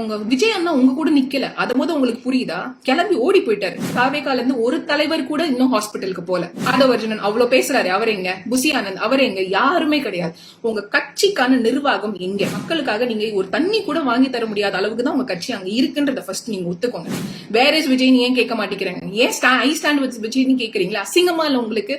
உங்க விஜய் அண்ணா உங்க கூட நிக்கல. அது போது உங்களுக்கு புரியுதா? கிளம்பி ஓடி போயிட்டாரு. காவேகால இருந்து ஒரு தலைவர் கூட இன்னும் ஹாஸ்பிட்டலுக்கு போல. ஆதவர்ஜுனன் அவ்வளவு பேசுறாரு. அவர் எங்க? புசி ஆனந்த். அவர் எங்க? யாருமே கிடையாது. உங்க கட்சிக்கான நிர்வாகம் எங்க? மக்களுக்காக நீங்க ஒரு தண்ணி கூட வாங்கி தர முடியாத அளவுக்கு தான் உங்க கட்சி அங்க இருக்குன்றத ஃபர்ஸ்ட் நீங்க ஒத்துக்கோங்க. வேற இஸ் விஜய் ஏன் கேட்க மாட்டேங்கிறாங்க? ஏன் ஐ ஸ்டாண்ட் வித் விஜய்னு கேக்குறீங்களா அசிங்கமா இல்ல உங்களுக்கு?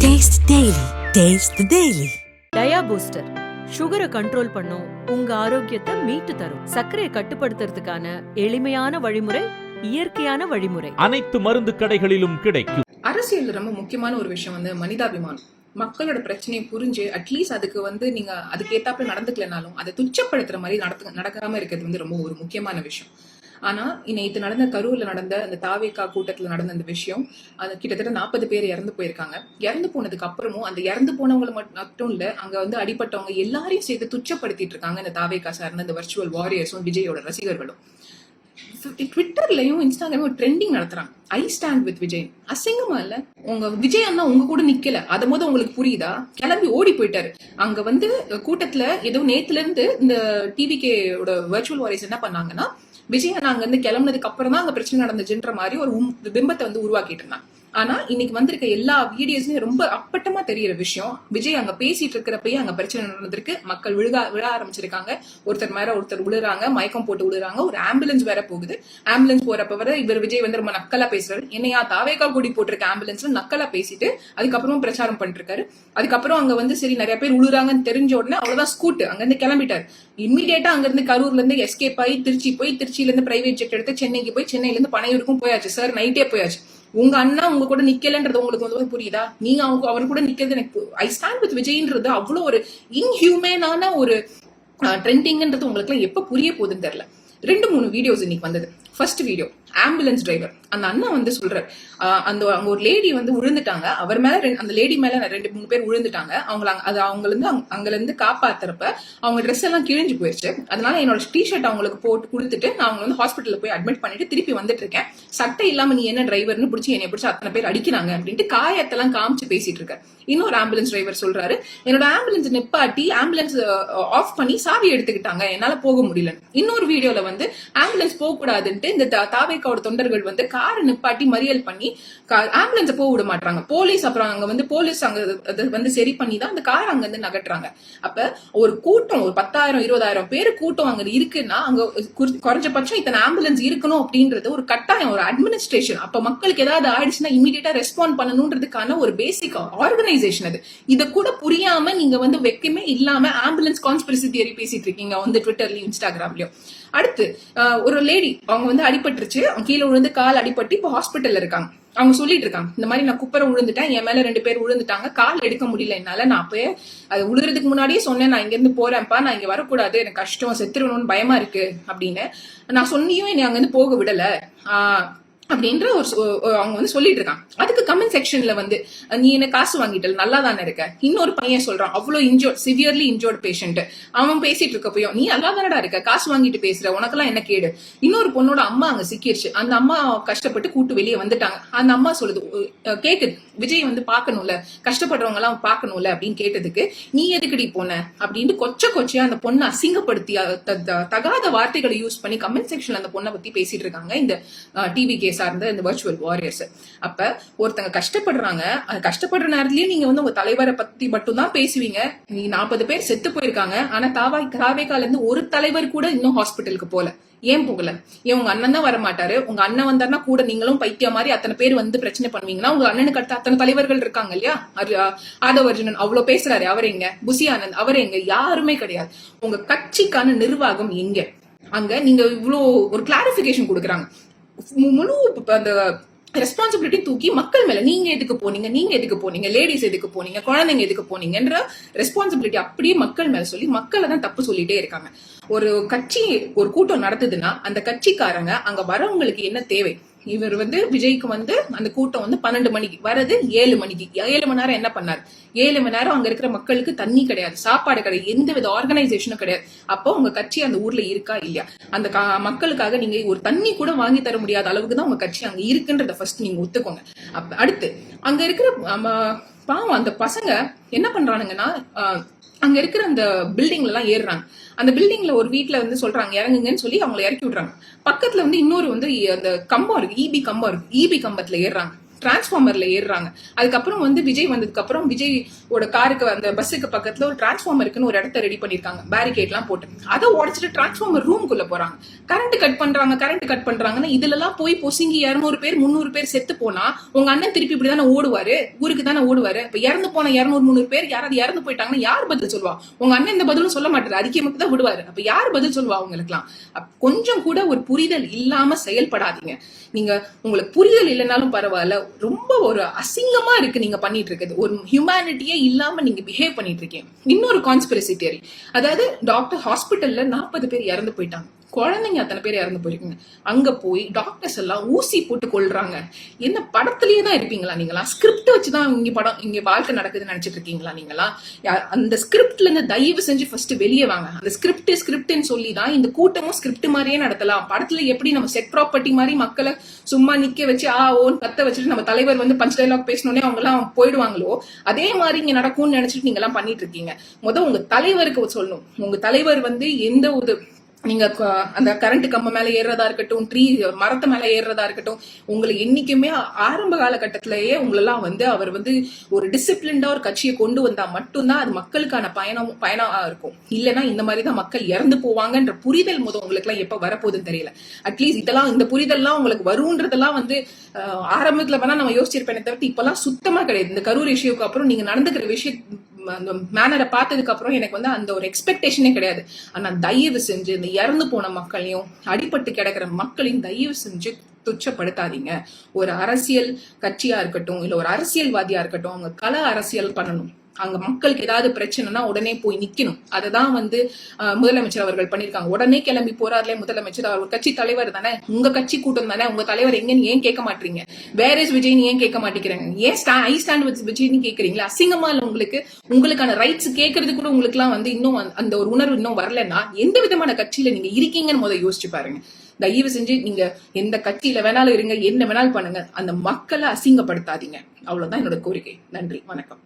Taste Daily. Taste the Daily. Dia booster சுகரை கண்ட்ரோல் பண்ணும் உங்க ஆரோக்கியத்தை மீட்டு தரும். சர்க்கரையை கட்டுப்படுத்துறதுக்கான எளிமையான வழிமுறை இயற்கையான வழிமுறை. அனைத்து மருந்து கடைகளிலும் கிடைக்கும். அரசியல் ரொம்ப முக்கியமான ஒரு விஷயம் வந்து மனிதாபிமானம். மக்களோட பிரச்சனையை புரிஞ்சு அட்லீஸ்ட் அதுக்கு வந்து நீங்க அதுக்கு ஏத்தாப்புல நடந்துக்கலனாலும் அதை துச்சப்படுத்துற மாதிரி நடத்து நடக்காம இருக்கிறது வந்து ரொம்ப ஒரு முக்கியமான விஷயம். ஆனா நேற்று நடந்த கரூர்ல நடந்த அந்த தாவேக்கா கூட்டத்துல நடந்த அந்த விஷயம் அது கிட்டத்தட்ட நாற்பது பேர் இறந்து போயிருக்காங்க. இறந்து போனதுக்கு அப்புறமும் அந்த இறந்து போனவங்களை மட்டும் இல்ல அங்க வந்து அடிப்பட்டவங்க எல்லாரையும் சேர்த்து துச்சப்படுத்திட்டு இருக்காங்க இந்த தாவேக்கா சார்ந்த அந்த வர்ச்சுவல் வாரியர்ஸும் விஜயோட ரசிகர்களும். ட்விட்டர்லயும் இன்ஸ்டாகிராமும் ஒரு ட்ரெண்டிங் நடத்துறாங்க. I stand with Vijay. அசிங்கமா இல்ல? உங்க விஜய் அண்ணா உங்க கூட நிக்கல. அது போது உங்களுக்கு புரியுதா? கிளம்பி ஓடி போயிட்டாரு. அங்க வந்து கூட்டத்துல ஏதோ நேத்துல இருந்து இந்த டிவிகேயோட வர்ச்சுவல் வாரிஸ் என்ன பண்ணாங்கன்னா விஜய் அண்ணா அங்க இருந்து கிளம்புனதுக்கு அப்புறம் தான் அங்க பிரச்சனை நடந்துச்சுன்ற மாதிரி ஒரு பிம்பத்தை வந்து உருவாக்கிட்டு இருந்தாங்க. ஆனா இன்னைக்கு வந்திருக்க எல்லா வீடியோஸ்லயும் ரொம்ப அப்பட்டமா தெரியற விஷயம் விஜய் அங்க பேசிட்டு இருக்கிறப்பயே அங்க பிரச்சனை நடந்திருக்கு. மக்கள் விழுக விழ ஆரம்பிச்சிருக்காங்க. ஒருத்தர் மேல ஒருத்தர் விழுறாங்க மயக்கம் போட்டு விழுறாங்க ஒரு ஆம்புலன்ஸ் வேற போகுது. ஆம்புலன்ஸ் போறப்ப வர இவர் விஜய் வந்து ரொம்ப நக்கலா பேசுறாரு. என்னையா தாவேகா கூடி போட்டிருக்க ஆம்புலன்ஸ்ல நக்கலா பேசிட்டு அதுக்கப்புறம் பிரச்சாரம் பண்ணிருக்காரு அதுக்கப்புறம் அங்க வந்து சரி நிறைய பேர் உழுறாங்கன்னு தெரிஞ்ச உடனே அவ்வளவுதான் ஸ்கூட் அங்க இருந்து கிளம்பிட்டாரு. இம்மீடியட்டா அங்க இருந்து கரூர்ல இருந்து எஸ்கேப் ஆகி திருச்சி போய் திருச்சியில இருந்து பிரைவேட் ஜெட் எடுத்து சென்னைக்கு போய் சென்னையில இருந்து பனையூருக்கும் போயாச்சு. சார் நைட்டே போயாச்சு. உங்க அண்ணா உங்க கூட நிக்கலன்றது உங்களுக்கு வந்து புரியுதா? நீங்க அவங்க அவர் கூட நிக்கிறது எனக்கு ஐ ஸ்டாண்ட் வித் விஜய்ன்றது அவ்வளவு ஒரு இன்ஹியூமேனான ஒரு ட்ரெண்டிங்ன்றது உங்களுக்கு எல்லாம் எப்ப புரிய போகுதுன்னு தெரியல. ரெண்டு மூணு வீடியோஸ் இன்னைக்கு வந்தது. ஃபர்ஸ்ட் வீடியோ ஆம்புலன்ஸ் டிரைவர் அந்த அண்ணா வந்து சொல்றாரு அந்த அங்க ஒரு லேடி வந்து விழுந்துட்டாங்க அவர் மேல ரெண்டு- அந்த லேடி மேல ரெண்டு மூணு பேர் விழுந்துட்டாங்க அவங்கள அது அவங்கள இருந்து அங்கல இருந்து காப்பாத்துறப்ப அவங்க ட்ரெஸ் எல்லாம் கிழிஞ்சு போயிருச்சு. அதனால என்னோட டிஷர்ட் அவங்களுக்கு போட்டு கொடுத்துட்டு நான் அவங்க வந்து ஹாஸ்பிட்டல்ல போய் அட்மிட் பண்ணிட்டு திருப்பி வந்துட்டு இருக்கேன். சட்டை இல்லாம நீ என்ன டிரைவர்னு பிடிச்சி என்னை பிடிச்சி அத்தனை பேர் அடிக்கிறாங்க அப்படின்ட்டு காயத்தெல்லாம் காமிச்சு பேசிட்டு இருக்க. இன்னொரு ஆம்புலன்ஸ் டிரைவர் சொல்றாரு என்னோட ஆம்புலன்ஸ் நிப்பாட்டி ஆம்புலன்ஸ் ஆஃப் பண்ணி சாவி எடுத்துக்கிட்டாங்க. என்னால போக முடியல இன்னொரு வீடியோல வந்து ஆம்புலன்ஸ் போக கூடாதுன்ட்டு இந்த தா- தாவேக்காவோட தொண்டர்கள் வந்து காரை நிப்பாட்டி மறியல் பண்ணி ஆம்புலன்ஸை போக விட மாட்டாங்க போலீஸ் அப்புறம் அங்க வந்து போலீஸ் அங்க வந்து சரி பண்ணி தான் அந்த கார் அங்க இருந்து நகட்டுறாங்க அப்ப ஒரு கூட்டம் ஒரு பத்தாயிரம் இருபதாயிரம் பேர் கூட்டம் அங்க இருக்குன்னா அங்க குறைஞ்சபட்சம் இத்தனை ஆம்புலன்ஸ் இருக்கணும் அப்படின்றது ஒரு கட்டாயம் ஒரு அட்மினிஸ்ட்ரேஷன் அப்ப மக்களுக்கு ஏதாவது ஆயிடுச்சுன்னா இமீடியட்டா ரெஸ்பாண்ட் பண்ணணுன்றதுக்கான ஒரு பேசிக் ஆர்கனைசேஷன் அது. இதை கூட புரியாம நீங்க வந்து வெக்கமே இல்லாம ஆம்புலன்ஸ் கான்ஸ்பிரசி தியரி பேசிட்டு இருக்கீங்க வந்து ட்விட்டர்லயும் இன்ஸ்டாகிராம்லயும் அடுத்து ஒரு லேடி அவங்க வந்து அடிபட்டுருச்சு. அவங்க கீழே விழுந்து கால் அடிபட்டு இப்போ ஹாஸ்பிட்டல்ல இருக்காங்க. அவங்க சொல்லிட்டு இருக்காங்க இந்த மாதிரி நான் குப்பரை விழுந்துட்டேன் என் மேல ரெண்டு பேர் விழுந்துட்டாங்க கால் எடுக்க முடியல என்னால. நான் அப்பயே அது விழுறதுக்கு முன்னாடியே சொன்னேன் நான் இங்க இருந்து போறேன்ப்பா நான் இங்க வரக்கூடாது எனக்கு கஷ்டம் செத்துருவணும்னு பயமா இருக்கு. அப்படின்னு நான் சொன்னியும் என்னை அங்க இருந்து போக விடல. ஆஹ் அப்படின்ற ஒரு அவங்க வந்து சொல்லிட்டு இருக்கான் அதுக்கு கமெண்ட் செக்ஷன்ல வந்து நீ என்ன காசு வாங்கிட்டல? நல்லா தானே இருக்க? இன்னொரு பையன் சொல்றான் அவ்வளவு இன்ஜோர்ட் சிவியர்லி இன்ஜோர்ட் பேஷண்ட் அவன் பேசிட்டு இருக்கப்பயும் நீ நல்லா தானடா இருக்க? காசு வாங்கிட்டு பேசுற உனக்கெல்லாம் என்ன கேடு? இன்னொரு பொண்ணோட அம்மா அங்க சிக்கிருச்சு. அந்த அம்மா கஷ்டப்பட்டு கூட்டு வெளியே வந்துட்டாங்க. அந்த அம்மா சொல்லுது கேக்குது விஜய் வந்து பார்க்கணும்ல கஷ்டப்படுறவங்க எல்லாம் பார்க்கணும்ல? அப்படின்னு கேட்டதுக்கு நீ எதுக்குடி போன? அப்படின்னு கொச்ச கொச்சையா அந்த பொண்ணை அசிங்கப்படுத்தி த- த- தகாத வார்த்தைகளை யூஸ் பண்ணி கமெண்ட் செக்ஷன்ல அந்த பொண்ணை பத்தி பேசிட்டு இருக்காங்க இந்த டிவி கேஸ் சார்ந்த இந்த வர்ச்சுவல் வாரியர்ஸ் அப்ப ஒருத்தங்க கஷ்டப்படுறாங்க அது கஷ்டப்படுற நேரத்துலயே நீங்க வந்து உங்க தலைவரை பத்தி மட்டும் தான் பேசுவீங்க. நீ நாற்பது பேர் செத்து போயிருக்காங்க. ஆனா தாவா தாவேக்கால இருந்து ஒரு தலைவர் கூட இன்னும் ஹாஸ்பிட்டலுக்கு போல. ஏன் போகல? ஏன் உங்க அண்ணன் தான் வர மாட்டாரு உங்க அண்ணன் வந்தாருன்னா கூட நீங்களும் பைத்திய மாதிரி அத்தனை பேர் வந்து பிரச்சனை பண்ணுவீங்கன்னா உங்க அண்ணனுக்கு அடுத்த அத்தனை தலைவர்கள் இருக்காங்க இல்லையா? அது, ஆ, ஆதவர்ஜுனன் அவ்வளவு பேசுறாரு. அவர் எங்க? புசி ஆனந்த் அவர் எங்க? யாருமே கிடையாது. உங்க கட்சிக்கான நிர்வாகம் எங்க அங்க நீங்க இவ்வளோ ஒரு கிளாரிபிகேஷன் கொடுக்குறாங்க. முழு அந்த ரெஸ்பான்சிபிலிட்டி தூக்கி மக்கள் மேல. நீங்க எதுக்கு போனீங்க? நீங்க எதுக்கு போனீங்க? லேடிஸ் எதுக்கு போனீங்க? குழந்தைங்க எதுக்கு போனீங்கன்ற ரெஸ்பான்சிபிலிட்டி அப்படியே மக்கள் மேல சொல்லி மக்களை தான் தப்பு சொல்லிட்டே இருக்காங்க. ஒரு கட்சி ஒரு கூட்டம் நடத்துதுன்னா அந்த கட்சிக்காரங்க அங்க வரவங்களுக்கு என்ன தேவை? இவர் வந்து விஜய்க்கு வந்து அந்த கூட்டம் வந்து பன்னெண்டு மணிக்கு வரது ஏழு மணிக்கு. ஏழு மணி நேரம் என்ன பண்ணார்? ஏழு மணி நேரம் அங்க இருக்கிற மக்களுக்கு தண்ணி கிடையாது சாப்பாடு கிடையாது எந்த வித ஆர்கனைசேஷனும் கிடையாது. அப்போ உங்க கட்சி அந்த ஊர்ல இருக்கா இல்லையா? அந்த கா- மக்களுக்காக நீங்க ஒரு தண்ணி கூட வாங்கி தர முடியாத அளவுக்கு தான் உங்க கட்சி அங்க இருக்குன்றத ஃபர்ஸ்ட் நீங்க ஒத்துக்கோங்க. அடுத்து அங்க இருக்கிற பாவம் அந்த பசங்க என்ன பண்றானுங்கன்னா அங்க இருக்கிற அந்த பில்டிங்ல எல்லாம் ஏறுறாங்க. அந்த பில்டிங்ல ஒரு வீட்டுல வந்து சொல்றாங்க இறங்குங்கன்னு சொல்லி அவங்களை இறக்கி விடுறாங்க. பக்கத்துல வந்து இன்னொரு வந்து அந்த கம்பம் இருக்கு இபி கம்பம் இருக்கு இபி கம்பத்துல ஏறுறாங்க. டிரான்ஸ்ஃபார்மர்ல ஏறுறாங்க. அதுக்கப்புறம் வந்து விஜய் வந்ததுக்கு அப்புறம் விஜயோட காருக்கு அந்த பஸ்ஸுக்கு பக்கத்துல ஒரு டிரான்ஸ்ஃபார்மருக்குன்னு ஒரு இடத்த ரெடி பண்ணிருக்காங்க. பேரிகேட்லாம் போட்டு. அதை உடச்சிட்டு டிரான்ஸ்ஃபார்மர் ரூம்குள்ள போறாங்க. கரண்ட் கட் பண்றாங்க கரண்ட் கட் பண்றாங்கன்னா இதுல எல்லாம் போய் பொசுங்கி இருநூறு பேர் முந்நூறு பேர் செத்து போனா உங்க அண்ணன் திருப்பி இப்படி தானே ஓடுவாரு? ஊருக்கு தானே ஓடுவாரு? இப்ப இறந்து போன இருநூறு முந்நூறு பேர் யாராவது இறந்து போயிட்டாங்கன்னா யார் பதில் சொல்லுவா உங்க அண்ணன் இந்த பதிலும் சொல்ல மாட்டாரு. அறிக்கை மட்டும் தான் விடுவாரு. அப்ப யார் பதில் சொல்லுவா அவங்களுக்குலாம் கொஞ்சம் கூட ஒரு புரிதல் இல்லாம செயல்படாதீங்க. நீங்க உங்களுக்கு புரிதல் இல்லைனாலும் பரவாயில்ல. ரொம்ப ஒரு அசிங்கமா இருக்கு நீங்க பண்ணிட்டு இருக்கிறது. ஒரு ஹியூமனிட்டியே இல்லாம நீங்க பிஹேவ் பண்ணிட்டு இருக்கீங்க. இன்னொரு கான்ஸ்பிரசி தியரி அதாவது டாக்டர் ஹாஸ்பிட்டல்ல நாற்பது பேர் இறந்து போயிட்டாங்க. குழந்தைங்க அத்தனை பேர் இறந்து போயிருக்குங்க. அங்க போய் டாக்டர்ஸ் எல்லாம் ஊசி போட்டு கொள்றாங்க என்ன படத்திலேயே தான் இருப்பீங்களா நீங்களா? ஸ்கிரிப்ட் வச்சுதான் இங்க படம் இங்க வாழ்க்கை நடக்குதுன்னு நினைச்சிட்டு இருக்கீங்களா நீங்களா? யா- அந்த ஸ்கிரிப்ட்ல இருந்து தயவு செஞ்சு ஃபர்ஸ்ட் வெளியே வாங்க. அந்த ஸ்கிரிப்ட் ஸ்கிரிப்ட்னு சொல்லி தான் இந்த கூட்டமும் ஸ்கிரிப்ட் மாதிரியே நடத்தலாம். படத்துல எப்படி நம்ம செட் ப்ராப்பர்ட்டி மாதிரி மக்களை சும்மா நிக்க வச்சு ஆ ஓன் கத்த வச்சுட்டு நம்ம தலைவர் வந்து பஞ்ச் டைலாக் பேசணுன்னே அவங்க எல்லாம் போயிடுவாங்களோ? அதே மாதிரி இங்க நடக்கும்னு நினைச்சிட்டு நீங்க எல்லாம் பண்ணிட்டு இருக்கீங்க. முத உங்க தலைவருக்கு சொல்லணும். உங்க தலைவர் வந்து எந்த ஒரு நீங்க அந்த கரண்ட் கம்ப மேல ஏறுறதா இருக்கட்டும் ட்ரீ மரத்து மேல ஏறுறதா இருக்கட்டும் உங்களை என்னைக்குமே ஆரம்ப காலகட்டத்திலேயே உங்களெல்லாம் வந்து அவர் வந்து ஒரு டிசிப்ளின்டா ஒரு கட்சியை கொண்டு வந்தா மட்டும்தான் அது மக்களுக்கான பயணம் பயணமா இருக்கும். இல்லைன்னா இந்த மாதிரி தான் மக்கள் இறந்து போவாங்கன்ற புரிதல் முதல் உங்களுக்கு எல்லாம் எப்ப வரப்போகுதுன்னு தெரியல. அட்லீஸ்ட் இதெல்லாம் இந்த புரிதல்லாம் உங்களுக்கு வரும்ன்றதெல்லாம் வந்து ஆரம்பத்துல வேணா நம்ம யோசிச்சிருப்பேனே தவிர்த்து இப்பெல்லாம் சுத்தமா கிடையாது. இந்த கரூர் இஷ்யூக்கு அப்புறம் நீங்க நடந்துக்கிற விஷயம் அந்த மேனரை பார்த்ததுக்கு அப்புறம் எனக்கு வந்து அந்த ஒரு எக்ஸ்பெக்டேஷனே கிடையாது. ஆனால் தயவு செஞ்சு இந்த இறந்து போன மக்களையும் அடிபட்டு கிடக்கிற மக்களையும் தயவு செஞ்சு துச்சப்படுத்தாதீங்க. ஒரு அரசியல் கட்சியா இருக்கட்டும் இல்லை ஒரு அரசியல்வாதியா இருக்கட்டும் அவங்க கல அரசியல் பண்ணணும். அங்க மக்களுக்கு ஏதாவது பிரச்சனைனா உடனே போய் நிக்கணும். அததான் வந்து முதலமைச்சர் அவர்கள் பண்ணிருக்காங்க. உடனே கிளம்பி போறாருலே முதலமைச்சர். அவர் கட்சி தலைவர் தானே? உங்க கட்சி கூட்டம் தானே? உங்க தலைவர் எங்கன்னு ஏன் கேட்க மாட்டீங்க? வேர் இஸ் விஜய்னு ஏன் கேட்க மாட்டேங்கிறாங்க? ஏன் ஸ்டா ஐ ஸ்டாண்ட் வித் விஜய்னு கேக்குறீங்களா அசிங்கமா இல்ல உங்களுக்கு? உங்களுக்கான ரைட்ஸ் கேட்கறது கூட உங்களுக்கு எல்லாம் வந்து இன்னும் அந்த- அந்த ஒரு உணர்வு இன்னும் வரலன்னா எந்த விதமான கட்சியில நீங்க இருக்கீங்கன்னு முதல்ல யோசிச்சு பாருங்க. தயவு செஞ்சு நீங்க எந்த கட்சியில வேணாலும் இருங்க என்ன வேணாலும் பண்ணுங்க. அந்த மக்களை அசிங்கப்படுத்தாதீங்க. அவ்வளவுதான் என்னோட கோரிக்கை. நன்றி. வணக்கம்.